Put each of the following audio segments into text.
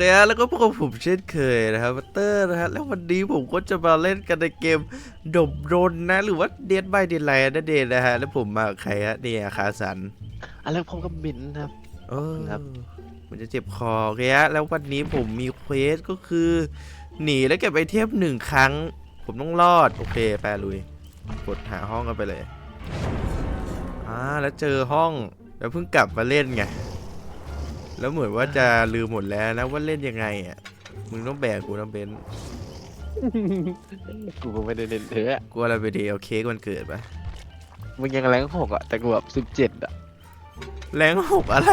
เคฮะแล้วก็พบกับผมเช่นเคยนะครับเตอร์นะฮะแล้ววันนี้ผมก็จะมาเล่นกันในเกมดบโดนนะ หรือว่าเดดบายเดนไลน์นั่นเองนะฮะแล้วผมมากับใครฮะเนี่ยคาสันอันแรกผมก็บินนะครับเออครับมันจะเจ็บคอโอเคฮะแล้ววันนี้ผมมีเควสก็คือ หนีแล้วเก็บไอเทมหนึ่งครั้ง ผมต้องรอดโอเคไปลุยกดหาห้องกันไปเลยอ่าแล้วเจอห้องแล้วเพิ่งกลับมาเล่นไง แล้วเหมือนว่าจะลืมหมดแล้วนะว่าเล่นยังไงอะ มึงต้องแบกกูนะเบนซ์กูก็ไม่ได้เล่นเธออะกูอะไรไปดีเอาเค้กวันเกิดปะมึงยังแรงหกอะแต่กูแบบสิบเจ็ดอะแรงหกอะไร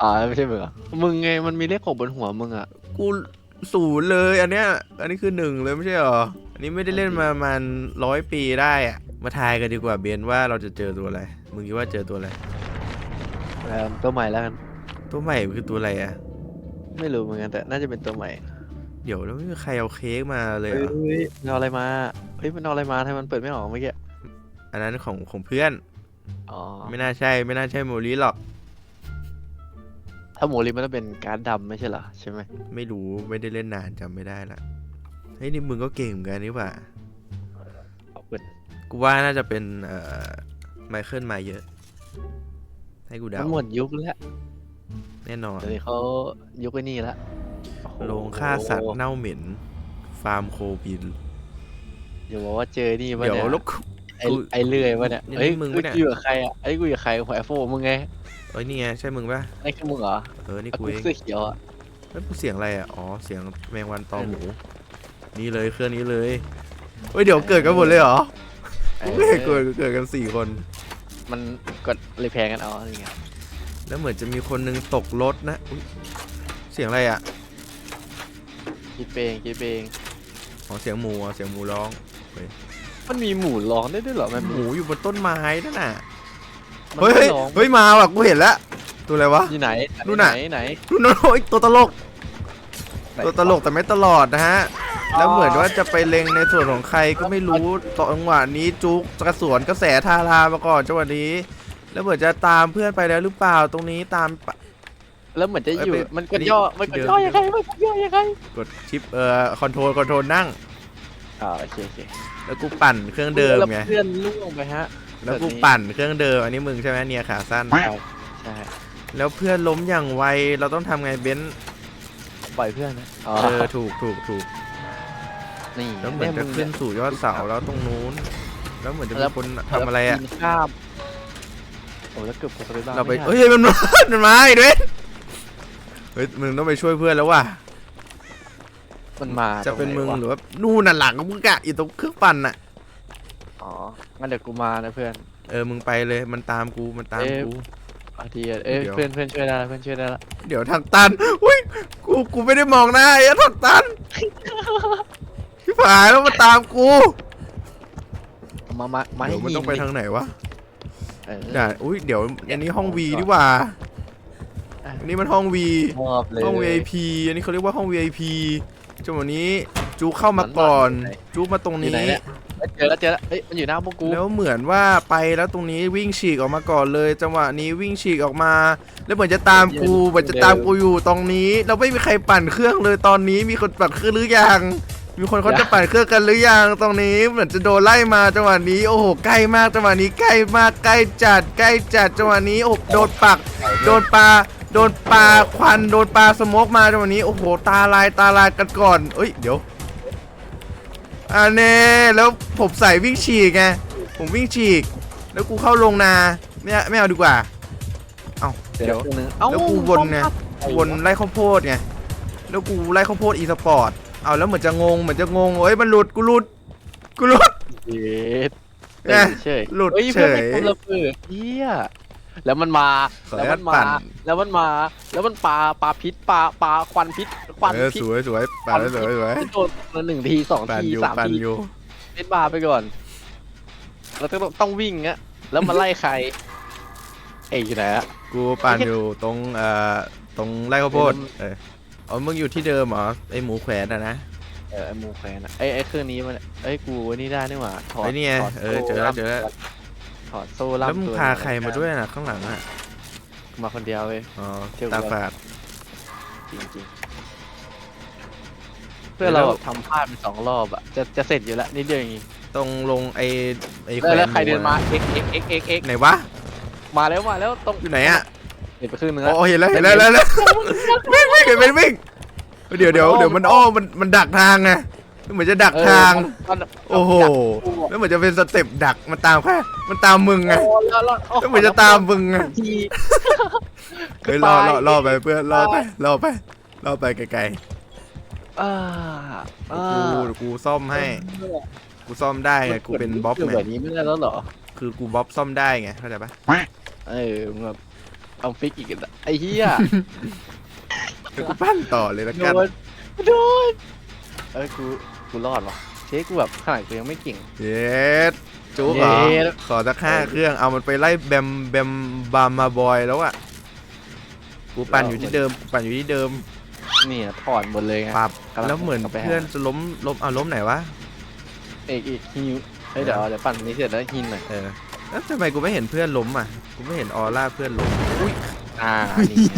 อ๋อไม่ใช่มึงเหรอมึงไงมันมีเลขหกบนหัวมึงอะกูศูนย์เลย อันเนี้ย อันนี้คือหนึ่งเลยไม่ใช่หรอ อันนี้ไม่ได้เล่นมาประมาณร้อยปีได้อะมาทายกันดีกว่าเบนว่าเราจะเจอตัวอะไร มึงคิดว่าเจอตัวอะไรเอ่อตัวใหม่แล้วกัน ตัวใหม่คือตัวอะไรอะไม่รู้เหมือนกันแต่น่าจะเป็นตัวใหม่เดี๋ยวแล้วไม่มีใครเอาเค้กมาเลยเฮ้เหรอยมันเอาอะไรมาเฮ้ยมันเอาอะไรมาทำไมมันเปิดไม่ออกเมื่อกี้อันนั้นของของเพื่อน อ๋อไม่น่าใช่ไม่น่าใช่โมลิหรอก ถ้าโมลิมันต้องเป็นการ์ดดำไม่ใช่เหรอใช่ไหมไม่รู้ไม่ได้เล่นนานจำไม่ได้ละเฮ้ยนี่มึงก็เก่งเหมือนกันนี่หว่าเอาเปิดกูว่าน่าจะเป็นเอ่อไมเคิลมาเยอะ ให้กูเดามันหมดยุคแล้ว แน่นอนเดี๋ยวนี้เขายุคไอ้นี่ละโอ้โหโรงฆ่าสัตว์เน่าเหม็น ฟาร์มโคบินอย่าบอกว่าเจอนี่ปะเดี๋ยวเนี่ยแล้วกูไอ้กูไอ้เลื่อยวะเนี่ยนี่เฮ้ยมึงกูปะเนี่ย อยู่กับใครอะไอ้กูอยู่กับใครหัวไอโฟมึงไงเอ้ยนี่ไงใช่มึงปะไอ้คือมึงเหรอเออนี่อะกูกูเองเสื้อเขียวอะแล้วกูเสียงอะไรอะอ๋อเสียงแมงวันตอมหมูนี่เลยเครื่องนี้เลยเฮ้ยเดี๋ยวเกิดกันหมดเลยเหรอกูไม่เห็นเกิดเกิดกันสี่คนมันกดเลยแพงกันเอาอะไรเงี้ย แล้วเหมือนจะมีคนหนึงตกรถนะอุ๊ยเสียงอะไรอะคิดเปงคิดเปงอ๋อเสียงหมูอะเสียงหมูร้องมันมีหมูร้องได้ด้วยเหรอมันหมูอยู่บนต้นไม้นั่นน่ะมันเฮ้ยไม่เฮ้ยร้องเฮ้ยมาว่ะกูเห็นแล้วตัวอะไรวะอยู่ไหนนู่นน่ะไหนไหนนู่นน่ะโอ้ยตัวตลกไหนตัวตลกแต่ไม่ตลอดนะฮะแล้วเหมือนว่าจะไปเล็งในส่วนของใครก็ไม่รู้ตอนจังหวะนี้จุกกระสวนกระแสทารามาก่อนจังหวะนี้ แล้วเหมือนจะตามเพื่อนไปแล้วหรือเปล่าตรงนี้ตามปะ แล้วเหมือนจะอยู่ เอ้ยไปมันกดย่อมันกดย่อเดี๋ยวยังไงมันกดย่อยังไงกดชิปเอ่อคอนโทรลคอนโทรลนั่ง อ่าโอเคโอเคแล้วกูปั่นเครื่องเดิมไง แล้วเพื่อนล่วงไปฮะ แล้วกูปั่นเครื่องเดิมอันนี้มึงใช่ไหมเนี่ยขาสั้นใช่ใช่ แล้วเพื่อนล้มอย่างไวเราต้องทำไงเบนซ์ปล่อยเพื่อนนะอ๋อเออถูกถูกถูกนี่แล้วเหมือนจะยขึ้นสู่ยอดเสาแล้วตรงนู้น แล้วเหมือนจะมีแล้วคนทำอะไรอะ ปีนข้าม โอ้แล้วเกือบคนไปบ้างเราไปม่ทันเฮ้ยมันมามันมาอีกด้วยเฮ้ยมึงต้องไปช่วยเพื่อนแล้วว่ะมันมาจะเป็นตรมึงไหวหรือว่านู่นน่ะหลังมึงกะอยู่ตรงเครื่องปั่นน่ะอ๋องั้นเดี๋ยวกูมานะเพื่อน เออมึงไปเลยมันตามกูมันตามเอ๊ะกูอาทีเอ้ยเดี๋ยวเพื่อนเพื่อนช่วยได้ละเพื่อนช่วยได้ละเดี๋ยวทางตันอุ้ยกูกูไม่ได้มองหน้าไอ้ทางตันพี่ผายแล้วมาตามกูมามามาเดี๋ยวมันต้องไปหิทางไหนวะ เออเดี๋ยวอุ้ยเดี๋ยวอันนี้ห้องวีดีกว่าอะอันนี้มันห้องวีมอบเลยห้อง VIP อันนี้เขาเรียกว่าห้อง VIP จังหวะนี้จูเข้ามาก่อนมันมาอยู่ไหนจูมาตรงอยู่ไหนนี้เนี่ยเอ้ยเจอแล้วเจอแล้วเอ้ยมันอยู่หน้าพวกกูแล้วเหมือนว่าไปแล้วตรงนี้วิ่งฉีกออกมาก่อนเลย จังหวะนี้วิ่งฉีกออกมา แล้วเหมือนจะตามกูเหมือนจะตามกูอยู่ตรงนี้ เราไม่มีใครปั่นเครื่องเลยตอนนี้มีคนปั่นเครื่องหรือยัง มีคนเขาจะปั่นเครื่องกันหรือยังตรงนี้เหมือนจะโดนไล่มาจังหวะนี้โอ้โหใกล้มากจังหวะนี้ใกล้มากใกล้จัดใกล้จัดจังหวะนี้โอ้โหโดนปัก โดนปลาโดนปลาควันโดนปลาสโมกมาจังหวะนี้โอ้โหตาลายตาลายกันก่อนเอ้ยเดี๋ยวอันนี้แล้วผมใส่วิ่งฉีกไงผมวิ่งฉีก แล้วกูเข้าลงนาไม่เอาไม่เอาดีกว่าเดี๋ยวเดี๋ยวนึงเอ้าแล้วกูวนไงเข้าวนไล่ข้าวโพดไงแล้วกูไล่ข้าวโพดอีสปอร์ต เอาแล้วเหมือนจะงงเหมือนจะงงเอ้ยมันหลุดกูหลุดกูหลุด เย็ดแน่เฉยหลุดฮ้เฉยพื่อนไม่คนละเบิดเฮียแล้วมันมาขอแล้วอมันุนญาตมาปั่นแล้วมันมา แล้วมันปาปาพิษปาปาควันพิษควันเออพิษสวยสวยปั่นแล้วสวยสวยโดนมาหนึ่งทีสองปั่นทีอยู่สามปั่นทีอยู่เป็นบาร์ไปก่อน แล้วต้องต้องวิ่งอะแล้วมาไล่ใคร เอ้ยอยู่ไหนอะ กูปั่นอยู่ตรงเอ่อตรงไร่ข้าวโพดเออ อ๋อมึงอยู่ที่เดิมเหรอไอหมูแขวนอะนะเออไอ้มูแฟนอะไอ้ไอ้เครื่องนี้มันไอ้ยกูอันนี่ได้นี่หว่าถอดไอ้นี่ไงถดเออเจอแล้วเจอแล้วถอดโซ่ล่ามแล้วมึงตัวพาใครมาด้วยน่ะข้างหลังอะมาคนเดียวเว้ย อ๋อเที่ยว ตาฝาด จริงจริงเพื่อนเราแบบทำพลาดไปสองรอบอะจะจะเสร็จอยู่แล้วนิดเดียวอย่างงี้ตรงลงไอ้ไอ้แล้วแล้วใครแขวเดินมาหเอ็กเอ็กเอ็กเอ็กเอ็กไหนวะมาแล้วมาแล้วตรงอยู่ไหนอะเห็นไปครึ่งนึงอ๋แล้วอเห็นแล้วเห็นแล้วแล้วแล้ววิ่งวิ่งเห็นไหมวิ่งเดี๋ยวเดี๋ยวเดี๋ยวมันอ้อมมันมันดักทางไงเหมือนจะดักทางเออมันโอ้โหมันแล้วเหมือนจะเป็นสเต็ปดักมันตามแค่มันตามมึงไงโอ้แล้วแล้วโแล้วเหมือนจะตามมึงไงทีเฮ้ยรอรอรอไปเพื่อนรอไปรอไปรอไปไกลอ่าๆอ่ากูเดี๋ยวกูซ่อมให้ กูซ่อมได้ไงกูเป็นบ๊อบคือไงแบบนี้ไม่ได้แล้วเหรอคือกูบ๊อบซ่อมได้ไงเข้าใจปะเออมึงแบบ เอาฟิกอีกอะไอ้เหี้ยเดี๋ยวกูปั้นต่อเลยละโดกันนโดนเอ้ยกูกูรอดว่ะเช็คกูแบบขนาดกูยังไม่เก่ง เย็ดจุ๊กเหรอเย็ด ขอสักห้าเครื่องเอามันไปไล่แบมแบมบามาบอยแล้วอะกูปั่นอยู่ที่เดิมกูปั่นอยู่ที่เดิมเนี่ยถอนหมดเลยไง ปรับกำลังแล้วเหมือนกลับไปหา เพื่อนจะล้มล้มเอาล้มไหนวะ เอกอีกฮิวเฮ้ยเดี๋ยวเดี๋ยวปั่นนี้เสร็จแล้วฮินหน่อยเออ แล้วทำไมกูไม่เห็นเพื่อนล้มอะ กูไม่เห็นออร่าเพื่อนล้มอุ้ยอ่านี่ไง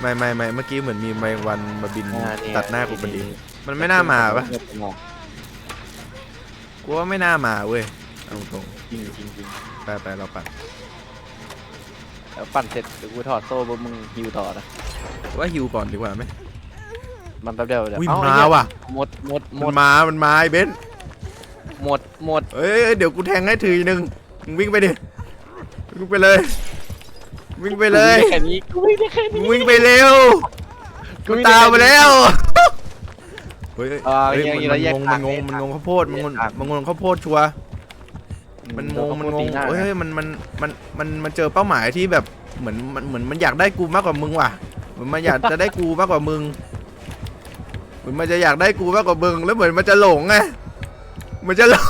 ไม่ไม่ไม่เมื่อกี้เหมือนมีแมลงวันมาบินอ่านี่ไงตัดหน้ากูพอดี มันไม่น่ามาปะกูว่าไม่น่ามาเว้ยเอาตรงจริงจริงจริงๆไปไปเราปั่นเดี๋ยวปั่นเสร็จเดี๋ยวกูถอดโซ่ปุ๊บมึงฮิวต่อนะว่าฮิวก่อนดีกว่าไหมมันแป๊บเดียวเดี๋ยวอุ้ยเอ้มาไอ้เหี้ยว่ะหมดหมดหมมันดมา มันมาไอ้เบนซ์ หมดหมดเอ้ยเดี๋ยวกูแทงให้ทีนึงมึงวิ่งไปดิวิ่งไปเลย วิ่งไปเลยกูวิ่งได้แค่นี้กูวิ่งได้แค่มึนี้งวิ่งไปเร็วกูตามมาแล้วเฮ้ยอ่าเฮ้ยอย่างมันนี้เราแยกงงทามันงงงมันงงข้าวโพดมันงงแยกทางมันงงข้าวโพดชัวร์มันงงมันงงเฮ้ยมันมันมันมันมันเจอเป้าหมายที่แบบเหมือนมันเหมือนมันอยากได้กูมากกว่ามึงว่ะเหมือนมันอยากจะได้กูมากกว่ามึงเหมือนมันจะอยากได้กูมากกว่ามึงแล้วเหมือนมันจะหลงไง มันจะหลง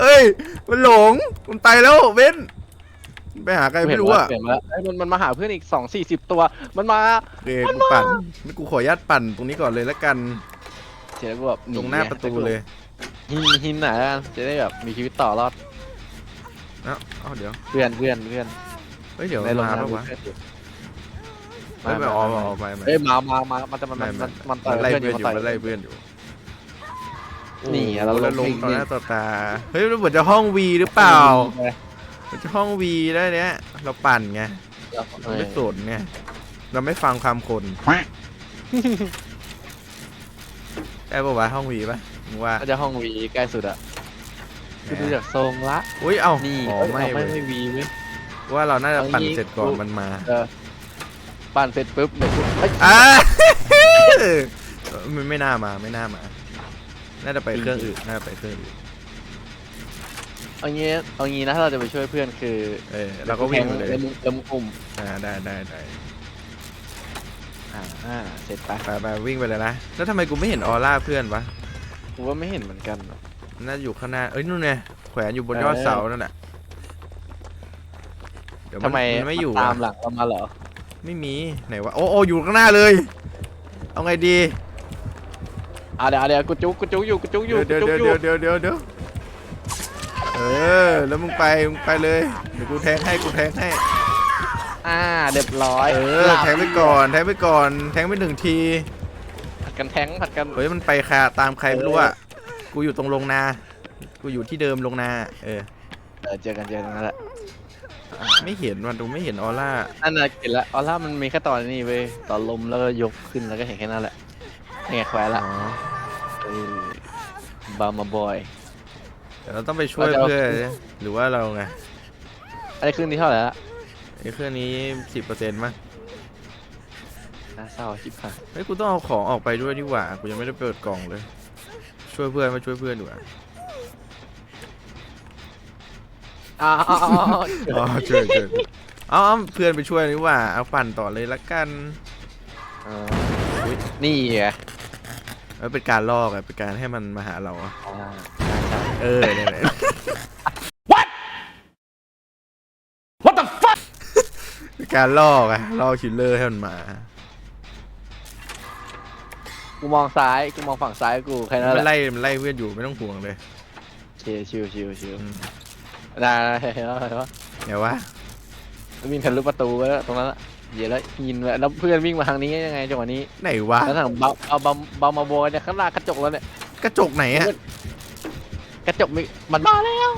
เอ้ย มันหลง มันไปแล้วเบนไปหาใครไม่รู้อะเห็นมาแล้วเอ้ยมันมันมาหาเพื่อนอีกสองสี่สิบตัว มันมาเดี๋ยวกูปั่นนี่กูขออนุญาตปั่นตรงนี้ก่อนเลยแล้วกัน เสร็จแล้วกูแบบตรงหน้าประตูเลยหินหินไหนอยละกันจะได้แบบมีชีวิตต่อรอดเอ้าเอาเดี๋ยว เพื่อนเพื่อนเพื่อนเฮ้ยเดี๋ยวในโรงมางานแล้ววะเพื่อนอยู่เฮ้ยไม่ออกออกไปไปเอ้ยมามามามันจะมันไม่มันไม่มันมันต่อยไล่เพื่อนอเพื่อนอยู่ยู่มันต่อย มันไล่เพื่อนอยู่ นี่โอ้เราโหแล้วลลงงวิ่งต่อหน้าต่อตา เฮ้ยมันเหมือนจะห้องวีหรือเปล่าเหมันจะห้องวีได้เนี้ย เราปั่นไงเราไม่สนไงเราไม่ฟังความคนได้ปะวะห้องวีปะมึงว่าก็จะห้องวีใกล้สุดอะคือดูจากทรงละอุ้ยเอ้านี่อ๋อเอ้ยไม่เอาไม่เว้ยไม่วีเว้ยว่าเราน่าจะปั่นเอางี้เสร็จก่อนมันมาเออปั่นเสร็จปุ๊บเดี๋ยวกูเอ้ยอ่ามันไม่น่ามาไม่น่ามา น่าจะไปเครื่องอื่นน่าจะไปเครื่องอื่นเอางี้เอางี้นะถ้าเราจะไปช่วยเพื่อนคือเออเราก็วิ่งไปเลยแล้วมึงแล้วมึงอุ้มอ่าได้ได้ได้อ่าอ่าเสร็จไปไปไปวิ่งไปเลยนะแล้วทำไมกูไม่เห็นออร่าเพื่อนวะกูว่าไม่เห็นเหมือนกันอะน่าจะอยู่ข้างหน้าเอ้ยนู่นไงแขวนอยู่บนยอดเออเสานั่นแหละเดี๋ยวทำไมนไม่อยู่ตามอะหลังเรามาเหรอไม่มีไหนวะโอ้โอ้อยู่ข้างหน้าเลย เอาไงดี อะเดี๋ยวเดี๋ยวกูจุกกูจุกอยู่กูจุกอยู่เดี๋ยวกูเดี๋ยวจุกอเดี๋ยยู่วเดี๋ยวเดี๋ยวเดี๋ยวเออ แล้วมึงไปมึงไปเลย เดี๋ยวกูแทงให้กูแทงให้ อ่าเรียบร้อยเออ หลับแทงไปก่อน แทงไปก่อน แทงไปหนึ่งที ผัดกันแทงผัดกัน เฮ้ยมันไปคาตามใครไม่รู้อะกูอยู่ตรงโรงนา กูอยู่ที่เดิมโรงนา เออ เออเจอกันเจอกันนั่นแหละไม่เห็นมันดูไม่เห็นออร่า นั่นน่ะเห็นละออร่ามันมีแค่ตอนนี้เว้ยตอนลมแล้วก็ยกขึ้นแล้วก็เห็นแค่นั้นแหละ นี่ไงแควละอ๋อเออบามาบอย เดี๋ยวเราต้องไปช่วยเราจะเอา เพื่อนหรือว่าเราไงอะไรขึ้นที่เท่าไหร่ละไอ้เครื่องนี้สิบเปอร์เซ็นต์มั้งน่าเศร้าชิบหายเฮ้ยกูต้องเอาของออกไปด้วยดีกว่ากูยังไม่ได้เปิดกล่องเลย ช่วยเพื่อนมาช่วยเพื่อนดีกว่าอ้าวอ๋อช่วยช่วยเอาเอาเพื่อนไปช่วยดีกว่าเอาปั่นต่อเลยละกันเอออุ๊ยนี่ไง เออเป็นการล่อไงเป็นการให้มันมาหาเราอะอ่าใช่เออเนี่ยเนี่ย What the fuck เป็นการล่อไงล่อคิลเลอร์ให้มันมา กูมองซ้ายกูมองฝั่งซ้ายกูแค่นั้นมันแหละไล่มันไล่เพื่อนอยู่ไม่ต้องห่วงเลยชิวชิวชิวชิวอืมได้ได้เห็นแล้วเห็นแล้วเดี๋ยววะ วิ่งทะลุประตูไปแล้วตรงนั้นละเดี๋ยวแล้วยินแล้วแล้วเพื่อนวิ่งมาทางนี้ยังไงจังหวะนี้ไหนวะ แล้วทางเบาเอาเบาเบามาโบเนี่ยข้างหน้ากระจกแล้วเนี่ยกระจกไหนอะกระจกมีมันมาแล้ว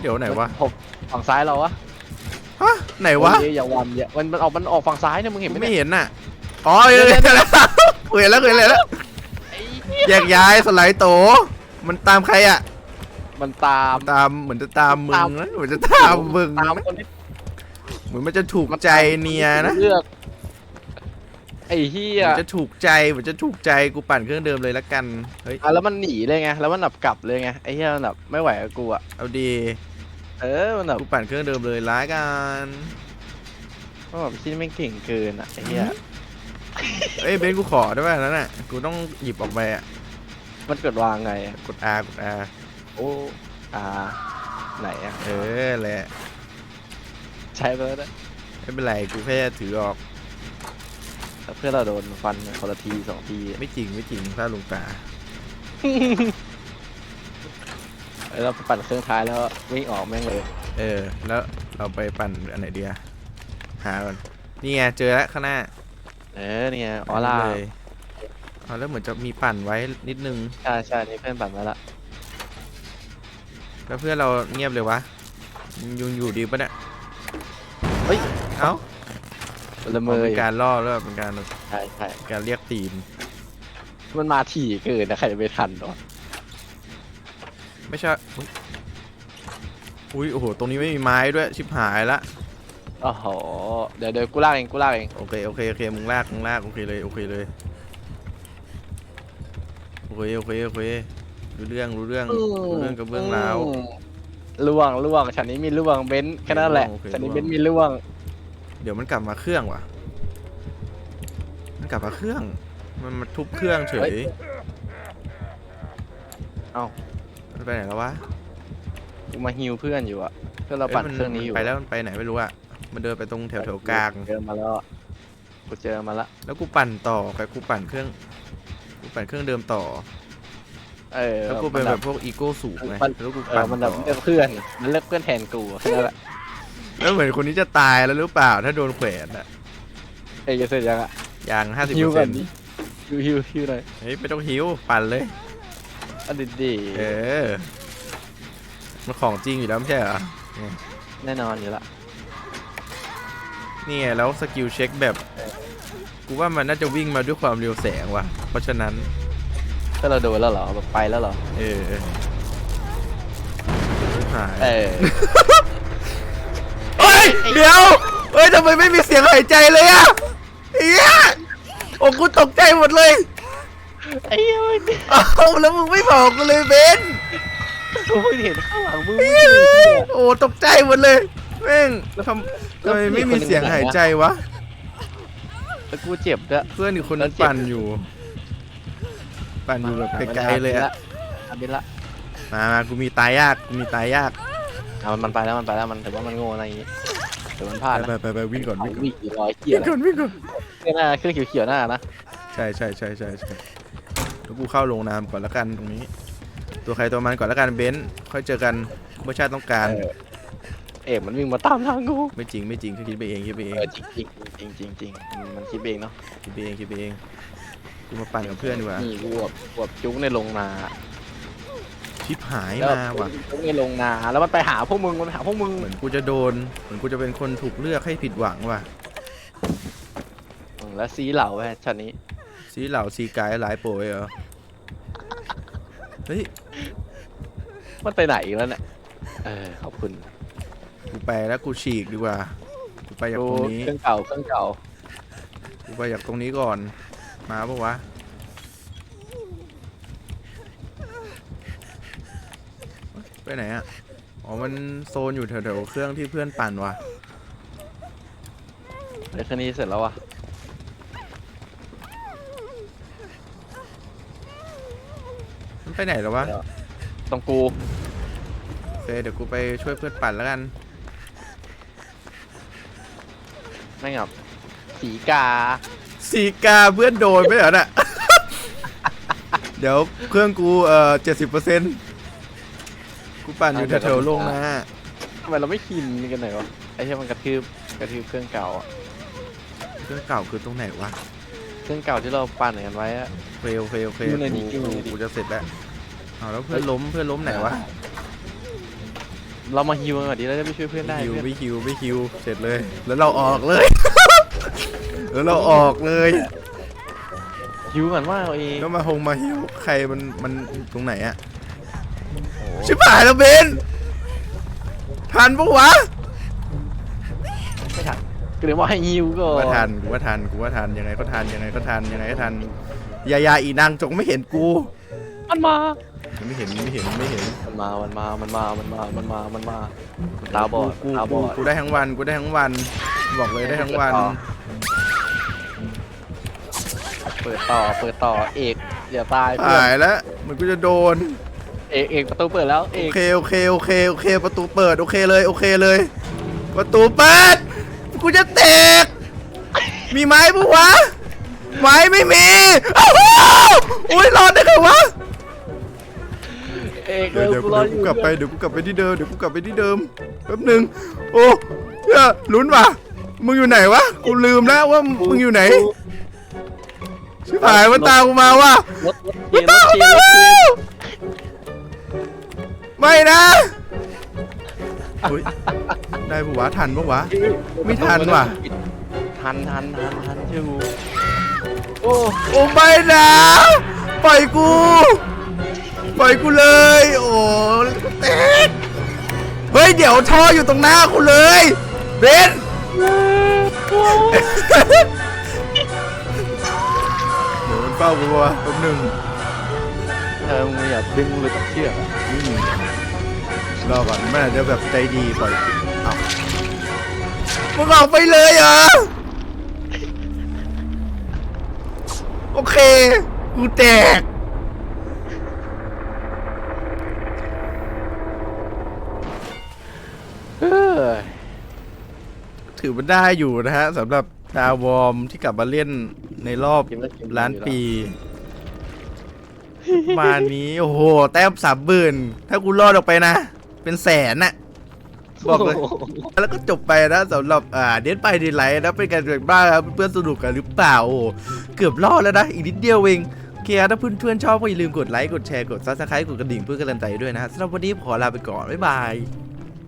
เดี๋ยวไหนวะ ผมฝั่งซ้ายเราวะฮะ ไหนวะ โอ้ยอย่าวันอย่ามันมันออกมันออกฝั่งซ้ายเนี่ยมึงเห็นไหมไม่เนี่ยเห็นน่ะ อ๋อเห็นแล้วเห็นแล้วเห็นแล้วเห็นแล้วไอ้แยกย้ายสไลด์โต มันตามใครอะมันตาม ตามเหมือนจะตามมึงนะเหมือนจะตามมึง ตามนะคนที่ เหมือนมันจะถูกใจเนียนะเลือกไอ้เฮียเหมือนจะถูกใจเหมือนจะถูกใจกูปั่นเครื่องเดิมเลยละกันเฮ้ยอะแล้วมันหนีเลยไงแล้วมันแบบกลับเลยไงไอ้เฮียมันแบบไม่ไหวกับกูอะเอาดีเออมันแบบกูปั่นเครื่องเดิมเลยละกันมันแบบที่ไม่เก่งเกินอะไอ้เฮียเอ้ยเบนซ์กูขอได้ป่ะนั่นน่ะกูต้องหยิบออกไปอะมันกดวางไงอะกด R กด R โอ้อ่าไหนอะเออแหละ ใช้ไปแล้วนะไม่เป็นไรกูแค่ถือออกแต่เพื่อนเราโดนฟันคนละทีสองทีไม่จริงไม่จริงพลาดลงตาแล้วเราไปปั่นเครื่องท้ายแล้ววิ่งออกแม่งเลย เออ แล้วเราไปปั่นอันไหนดีอะหาก่อนนี่ไงเจอแล้วข้างหน้าเออเนี่ยออร่าเลยอ๋อแล้วเหมือนจะมีปั่นไว้นิดนึงใช่ใช่นี่เพื่อนปั่นมาละแล้วเพื่อนเราเงียบเลยวะยุงอยู่ดีปะเนี่ยเฮ้ย เอ้าละเมอเป็นการล่อแล้วเป็นการใช่ใช่การเรียกตีนมันมาถี่เกินนะใครจะไปทันหรอไม่ใช่อุ๊ยอุ้ยโอ้โหตรงนี้ไม่มีไม้ด้วยชิบหายละโอ้โหเดี๋ยวเดี๋ยวกูลากเองกูลากเองโอเคโอเคโอเคมึงลากมึงลากโอเคเลยโอเคเลยโอเคโอเคโอเครู้เรื่องรู้เรื่องรู้เรื่องกับเบื้องราวอืมล่วงล่วงฉันนี้มีล่วงเบนซ์แค่นั้นแหละโอเคฉันนี้ล่วงเบนซ์มีล่วง เดี๋ยวมันกลับมาเครื่องว่ะ มันกลับมาเครื่อง มันมาทุบเครื่องเฉย เอ้ามันไปไหนแล้ววะกูมาฮิวเพื่อนอยู่อะเพื่อนเราปั่นยมัเครื่องนี้อยู่ไปแล้วมันไปไหนไม่รู้อะมันเดินไปตรงแถวแถวกลางเจอมาแล้วกูเจอมาละแล้วกูปั่นต่อไปกูปั่นเครื่องกูปั่นเครื่องเดิมต่อ เออแล้วกูเป็นมัแบบพวกอีโก้สูงไงมันแล้วกูเอปั่อนมันแบต่บอเลือกเพื่อนมันเลือกเพื่อนแทนกูแค่นั้นแหละ แล้วเหมือนคนนี้จะตายแล้วหรือเปล่าถ้าโดนแขวนอะเอ้ยจะเสร็จยังอะยางห้าสิบฮิเปอวร์ก่เซ็อนนต์ดิฮิวฮิวฮิวหน่อยเฮ้ยไม่ต้องหิวปั่นเลย อันดีดีเออ มันของจริงอยู่แล้วไม่ใช่เหรอ แน่นอนอยู่ละนี่ไงแล้วสกิลเช็คแบบ กูว่ามันน่าจะวิ่งมาด้วยความเร็วแสงว่ะ เพราะฉะนั้นก็เราโดนแล้วเหรอแบบไปแล้วเหรอ เออหาย เออ เฮ้ยเดี๋ยวเฮ้ยทำไมไม่มีเสียงหายใจเลยอะเอียโอ้กูตกใจหมดเลยไอ้เหี้ยมึงเอ้าแล้วมึงไม่บอกกูเลยเบนกูเพิ่งเห็นข้างหลังมึงเฮ้ยโอ้ตกใจหมดเลยแม่งทำทำไมไม่มีเสียงหายใจวะแล้วกูเจ็บด้วยเพื่อนอีกคนนั้นปั่นอยู่ ปั่นอยู่แบบไกลๆเลยอะอาบินละมามากูมีตายยากกูมีตายยากอะมันมันไปแล้วมันไปแล้วมันถือว่ามันโง่อะไรอย่างงี้ แต่มันพลาดไปนะไปไปวิ่งก่อนเอาวิ่งก่อนวิ่งกี่ร้อยเกียวิ่งร์ก่อนวิ่งก่อนเครื่องหน้าเครื่องเขียวๆหน้านะใช่ใช่ใช่ใช่ใช่แล้วกูเข้าโรงน้ำก่อนละกันตรงนี้ ตัวใครตัวมันก่อนละกันเบนซ์ค่อยเจอกันเมื่อชาติต้องการเออเอกมันวิ่งมาตามทางกูไม่จริงไม่จริงคิดไปเองคิดไปเองเออจริงจริงจริงจริงจริงมันคิดเองเนาะคิดไปเองคิดไปเองกูมาปั่นกับเพื่อนดีกว่า นี่กูแบบกูแบบจุ๊กในโรงนา ชิบหายแล้วมาว่ะจุ๊กในโรงนาแล้วมันไปหาพวกมึงมันไปหาพวกมึงเหมือนกูจะโดน เหมือนกูจะเป็นคนถูกเลือกให้ผิดหวังว่ะอืมแล้วซีเหล่าแว่ชันนี้ซีเหล่าซีกายหลายโปรยเหรอ เฮ้ย มันไปไหนอีกแล้วเนี่ยเออขอบคุณกูไปแล้วกูฉีกดีกว่า กูไปจากตรงนี้ เครื่องเก่าเครื่องเก่า กูไปจากตรงนี้ก่อน มาปะวะ ไปไหนอะอ๋อ มันโซนอยู่แถวๆเครื่องที่เพื่อนปั่นว่ะ เดี๋ยวเครื่องนี้เสร็จแล้ววะมันไปไหนแล้ววะตรงกูโอเคเดี๋ยวกูไปช่วยเพื่อนปั่นแล้วกันไม่งับสีกา สีกาเพื่อนโดนไม่เหรอน่ะ เดี๋ยวเครื่องกูเอ่อเจ็ดสิบเปอร์เซ็นต์ กูปั่นอยู่แถวๆโรงนาทำไมเราไม่คินกันหน่อยวะไอ้ที่มันกระทืบกระทืบเครื่องเก่าอะรื่องเก่าคือตรงไหนวะเครื่องเก่าที่เราปั่นกันไว้อะโอเคโอเคโอเคอยู่ในนี้กูอยู่ในนี้กูจะเสร็จแล้วเอาแล้วเพื่อนล้มเพื่อนล้มไหนวะเรามาฮิวกันก่อนดีแล้วจะไปช่วยเพื่อนได้ฮิวเพื่อนไม่ฮิวไม่ฮิวเสร็จเลย แล้วเราออกเลย แล้วเราออกเลย ฮิวก่อนว่าเอาเองแล้วมาหงมาฮิวใครมันมันตรงไหนอะโอ้ ชิบหายแล้วเบนทันปะวะไม่ทันก็เลยว่าให้ฮิวก่อนว่าทันกูว่าทันกูว่าทันยังไงก็ทันยังไงก็ทันยังไงก็ทันอยาอยาอีนางจงไม่เห็นกูมันมา ไม่เห็นไม่เห็นไม่เห็นมันมา มันมา มันมา มันมา มันมา มันมามันตาบอด กูตาบกูอด กูได้ทั้งวันกูได้ทั้งวัน บอกเลยได้ทั้งวัน เปิดต่อ เปิดต่อ เอกอย่าตายเพื่อหานยแล้วเหมือนกูจะโดน เอกเอกประตูเปิดแล้วเอโอกเคโอเคโอเคโอเค ประตูเปิดโอเคเลยโอเคเลย ประตูเปิดกูจะแตก มีไม้ปะวะ ไม้ไม่มีอ้าวอุ้ยรอดได้ไงวะ เอกเดี๋ยวเดี๋ยวกูเดี๋รอยวอกูยู่กลับไปเดี๋ยวกูกลับไปที่เดิมเดี๋ยวกูกลับไปที่เดิมแป๊บหนึงโอ้เหี้ยลุ้นว่ะมึงอยู่ไหนวะกูลืมแล้วว่ามึงอยู่ไหนชิบหายมันตามกูมาว่ะรถรถเกียร์รถเกียร์รถเกียร์ ไม่นะอุ๊ยได้ปะวะทันปะวะ ไม่ทันว่ะ ทันทันทันทันเชื่อกูโอ้โอ้ไม่นะ ปล่อยกู ปล่อยกูเลย โอ้เต๊กเฮ้ย เดี๋ยวท่ออยู่ตรงหน้ากูเลยเบนเดี๋ยวมันเฝ้ากูวะแป๊บหนึง เออมึงอย่าดึงเลยต้องเชือกอะอืมรอก่อนมันอาจจะแบบใจดีปล่อยกูเอามึงออกไปเลยเหรอ โอเค กูแตก เออถือว่าได้อยู่นะฮะสำหรับดาววอร์มที่กลับมาเล่นในรอบเกมแรกเกมเดียวล้านปี มานี้โอ้โหแต้มสามหมื่นถ้ากูรอดออกไปนะ เป็นแสนน่ะ บอกเลย แล้วก็จบไปนะสำหรับอ่าเดนไปเดนไลท์นะเป็นการแบบบ้าครับเพื่อนๆสนุกกันหรือเปล่าโอ้โหเกือบรอดแล้วนะ อีกนิดเดียวเองโอเคครับถ้าเพื่อนๆชอบก็อย่าลืมกดไลค์กดแชร์กดซับสไครต์กดกระดิ่งเพื่อกำลังใจด้วยนะฮะสำหรับวันนี้ขอลาไปก่อนบ๊ายบาย